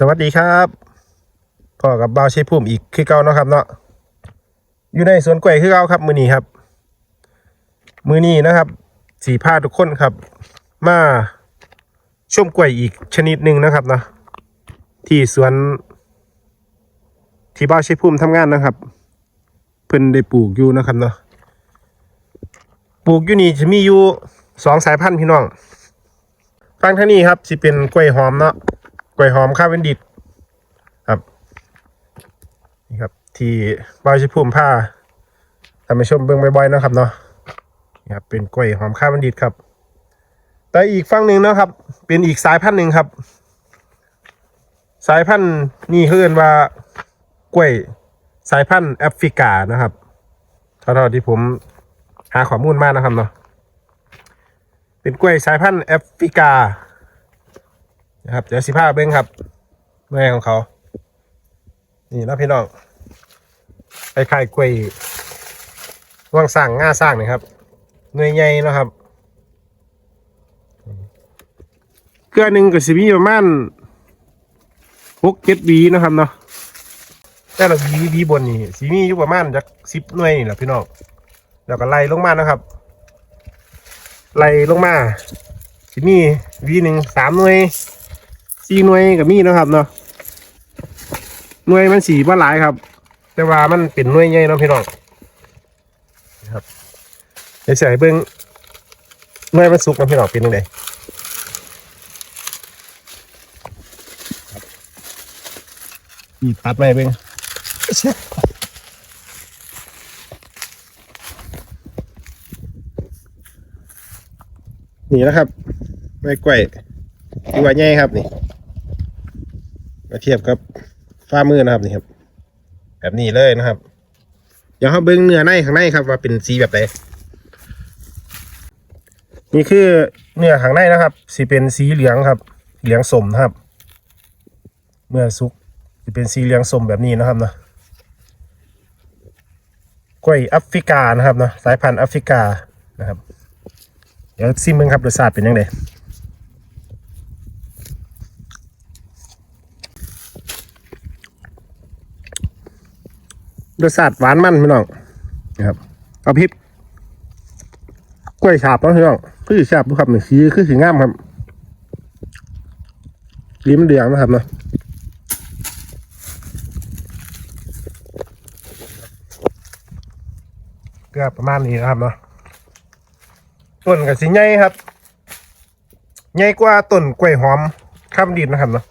สวัสดีครับพ่อกับบ่าวชัยภูมิอีกคือเก่าเนาะครับเนาะอยู่ในสวนกล้วยคือเก่าครับ มือนี้ครับ มือนี้นะครับ สีพาทุกคนครับ มาชมกล้วยอีกชนิดหนึ่งนะครับเนาะที่สวน ที่บ่าวชัยภูมิทำงานนะครับ เพิ่นได้ปลูกอยู่นะครับเนาะปลูกอยู่นี่จะมีอยู่สองสายพันธุ์พี่น้องฟังท่างนี้ครับสิเป็นกล้วยหอมเนาะ กล้วยหอมข้าวเวนดิตครับนี่ครับ ที่บอยชิภูมิผ้าทำให้ชมเบื้องบ่อยๆนะครับเนาะนี่ครับเป็นกล้วยหอมข้าวเวนดิตครับ แต่อีกฝั่งหนึ่งนะครับ เป็นอีกสายพันธุ์หนึ่งครับ สายพันธุ์นี่เขาเรียกว่ากล้วยสายพันธุ์แอฟริกานะครับเท่าที่ผมหาข้อมูลมานะครับเนาะเป็นกล้วยสายพันธุ์แอฟริกา นะครับเดี๋ยวสิผ้าเบ้งครับเมื่อยของเขา นี่นะพี่น้องคล้ายๆกล้วยว่างสร้างง่าสร้างนี่ครับหน่วยใหญ่เนาะครับเกลือหนึ่งกับสิมีประมาณหกเจ็ดวีนะครับเนาะแต่ละหวีวีบนนี่สีมีอยู่ประมาณจากสิบหน่วยนี่แหละพี่น้องแล้วก็ไล่ลงมานะครับ ไล่ลงมาสิมีวีหนึ่งสามหน่วย สี่หน่วยกับมีนะครับเนาะหน่วยมันสีว่าหลายครับ แต่ว่ามันเป็นหน่วยใหญ่เนาะพี่น้องครับเดี๋ยวเสียให้เบิ้งหน่วยมันสุกนะพี่น้องเป็นยังไงนี่ตัดไปเบิ้งนี่นะครับไม่กล้วยที่ว่าใหญ่ครับนี่ มาเทียบกับฝ้ามือนะครับนี่ครับ แบบนี้เลยนะครับ เดี๋ยวเขาเบิ้งเนื้อในข้างในครับ ว่าเป็นสีแบบไหนนี่คือเนื้อข้างในนะครับสีเป็นสีเหลืองครับ เหลืองสมนะครับ เมื่อสุกจะเป็นสีเหลืองสมแบบนี้นะครับนะกล้วยแอฟริกานะครับนะสายพันธุ์แอฟริกานะครับ เดี๋ยวซิมเบิ้งครับรสชาติเป็นยังไง รสชาติหวานมันพี่น้องนะครับเอาพริบกล้วยฉาบนะพี่น้องคือฉาบดูครับหนึ่งสีคือสีงามครับลิ้มเดียงนะครับเนาะก็ประมาณนี้นะครับเนาะต้นกับสีใหญ่ครับใหญ่กว่าต้นกล้วยหอมข้ามดินนะครับเนาะ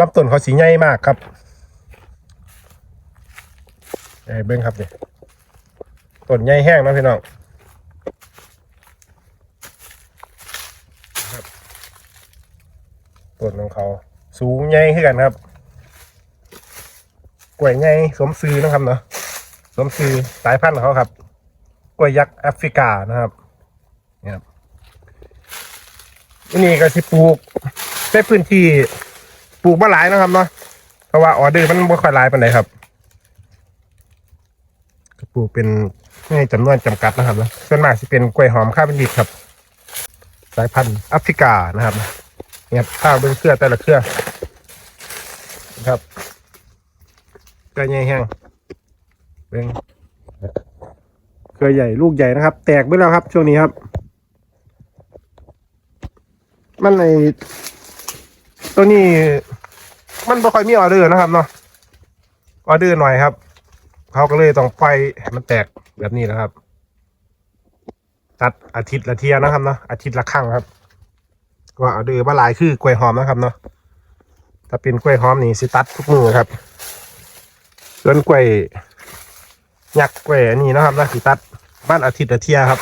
รับต้นเขาสีใหญ่มากครับ ไอ้เบิ้งครับเนี่ยต้นใหญ่แห้งนะพี่น้องครับต้นของเขา สูงใหญ่ขึ้นกันครับ กล้วยใหญ่สมซื้อนะครับเนาะสมซื้อสายพันธุ์ของเขาครับ กล้วยยักษ์แอฟริกานะครับเนี่ยครับอันนี่ก็สิปลูกในพื้นที่ปลูกมาหลายนะครับเนาะเพราะว่าออเดอร์มันไม่ค่อยหลายปานใดครับ ปลูกเป็นในจำนวนจำกัดนะครับนะส่วนมากจะเป็นกล้วยหอมข้าวเป็นดิบครับ สายพันธุ์แอฟริกานะครับเนี่ยข้าวเบื้องเครือแต่ละเครือนะครับเครือใหญ่แห้งเบื้องเครือใหญ่ลูกใหญ่นะครับ แตกไปแล้วครับ ช่วงนี้ครับ มันในตัวนี้ มันไม่ค่อยมีออเดอร์นะครับเนาะออเดอร์หน่อยครับ เขาก็เลยต้องปล่อยให้มันแตกแบบนี้นะครับ ตัดอาทิตย์ละเทียนะครับเนาะอาทิตย์ละครั้งครับก็เอาดื้อมาลายคือกล้วยหอมนะครับเนาะถ้าเป็นกล้วยหอมนี่สิตัดทุกมือครับส่วนกล้วยยักษ์กล้วยนนี้นะครับนะสิตัดบ้านอาทิตย์ละเทียครับ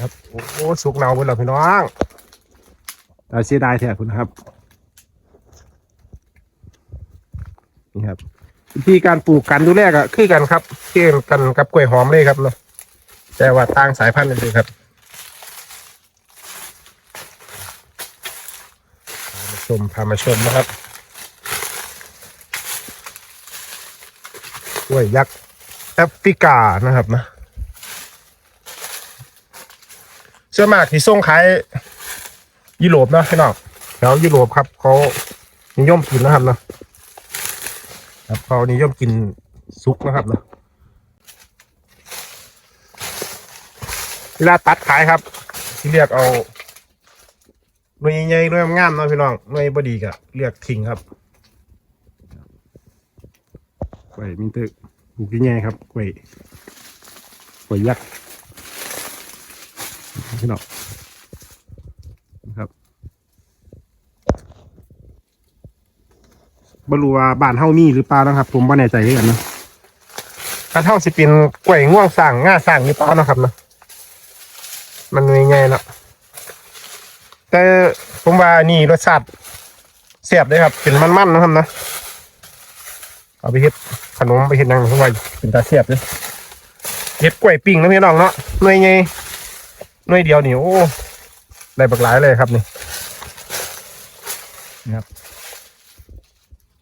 ครับโอ้โหสุกเนาไปแล้วพี่น้องแต่เสียดายแท้คุณครับนี่ครับ วิธีการปลูกกันดูแลก็คือกันครับเช่นกันกับกล้วยหอมเลยครับเนาะแต่ว่าต่างสายพันธุ์กันเลยครับพามาชมพามาชมนะครับกล้วยยักษ์แอฟริกานะครับนะเชื่อมากที่ส่งขายยุโรปเนาะพี่น้องแถวยุโรปครับเขานิยมกินนะครับเนาะ ครับเขานิยมกินซุกนะครับเนาะเวลาตัดขายครับ ที่เรียกเอาหน่วยใหญ่หน่วยงามเนาะพี่น้องหน่วยบดีก็เรียกทิ้งครับกล้วยมินเตอร์ปลูกใหญ่ครับกล้วยกล้วยยักษ์พี่น้องนะครับ บรู้ว่าบ้านเฮามีหรือเปล่านะครับ ผมบ่แน่ใจด้วยกันนะถ้าเท่าสิเป็นกล้วยง่วงสั่งง่าสั่งหรือเปล่านะครับเนาะมันง่ายๆเนาะแต่ผมว่านี่รสชาติแซ่บเลยครับเป็นมันๆนะครับนะเอาไปเฮ็ดขนมไปเฮ็ดหยังว่าเป็นตาแซ่บเลยเฮ็ดกล้วยปิ้งนะพี่น้องเนาะหน่วยใหญ่หน่วยเดียวนี่โอ้ได้บักหลายเลยครับนี่นี่ครับ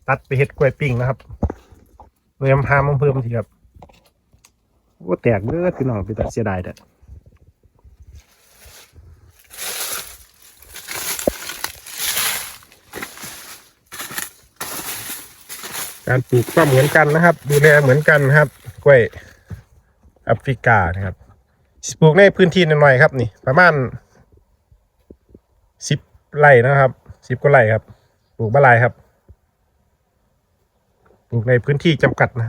ตัดไปเฮ็ดกล้วยปิ้งนะครับเรียมหามเพิ่มทีครับโอ้แตกเด้อพี่น้องเป็นตาเสียดายเด้อการปลูกก็เหมือนกันนะครับ ดูแลเหมือนกันครับกล้วยแอฟริกานะครับสิปลูกในพื้นที่หน่อยๆครับ นี่ ประมาณสิบไร่นะครับสิบกว่าไร่ครับปลูกบะไลายครับ ปลูกในพื้นที่จำกัดนะ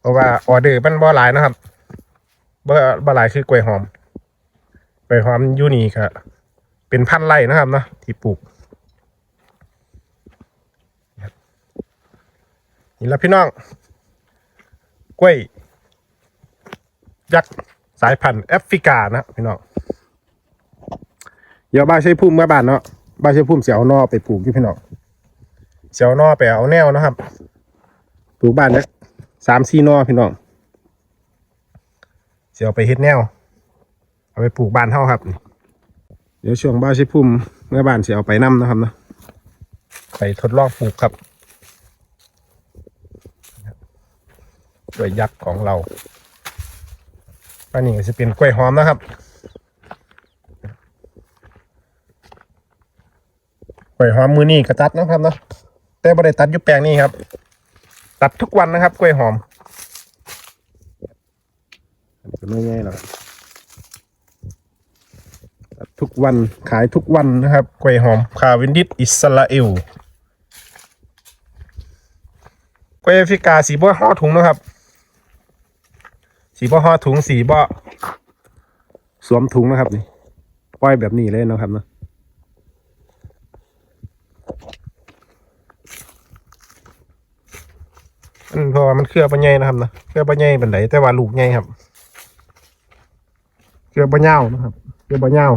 เพราะว่าออเดอร์มันบ่หลายนะครับบ่บ่หลายคือกล้วยหอมกล้วยหอมยูนี่ครับเป็นพันไร่นะครับเนาะที่ปลูกนี่ละพี่น้อง กล้วย ยักษ์สายพันธุ์แอฟริกานะพี่น้องเดี๋ยวบ้านใช้พุ่มเมื่อบ้านเนาะบ้านใช้พุ่มเสียเอานอไปปลูกที่พี่น้องเสียเอานอไปเอาแนวนะครับ ลูกบ้านนี่ยสามสี่นอพี่น้องเสียเอาไปเฮ็ดแนว เอาไปปลูกบ้านเท่าครับ เดี๋ยวช่วงบ้านช้พุ่มเมื่อบ้านเสียเอาไปนํนะครับนะไปทดลองปลูกครับด้วยยักษ์ของเราอันนี้จะเป็นกล้วยหอมนะครับกล้วยหอมมือนี่กระตัดนะครับเนาะแต่บ่ได้ตัดยุแปลงนี่ครับ ตัดทุกวันนะครับ กล้วยหอมอันนี้ก็ไม่ง่ายหรอกตัดทุกวันขายทุกวันนะครับ กล้วยหอมคาวินดิสอิสราเอลกล้วยแอฟริกาสีบ่ห่อถุงนะครับ สีบ่ห่อถุงสีบ่สวมถุงนะครับนี่ปล่อยแบบนี้เลยนะครับเนาะ อืมเพราะว่ามันเครือปลาใหญ่นะครับนะเครือปลาใหญ่เป็นไหนแต่ว่าลูกใหญ่ครับเครือปลาเน่าวนะครับเครือปลาเน่าว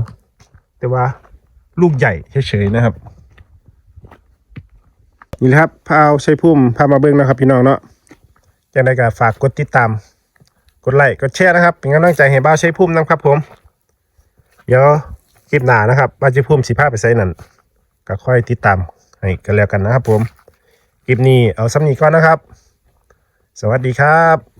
แต่ว่าลูกใหญ่เฉยๆนะครับนี่แหละครับพาเอาใช้พุ่มพามาเบิ้งนะครับพี่น้องเนาะยังไงก็ฝากกดติดตาม กดไลค์กดแชร์นะครับเป็นกำลังใจให้บ้าใช้พุ่มนะครับ ผม เดี๋ยวคลิปหน้านะครับบ้าใช้พุ่มสิพาไปใส่นั่นก็ค่อยติดตามให้กันแล้วกันนะครับ ผมคลิปนี้เอาซ้ำนี้ก่อนนะครับ สวัสดีครับ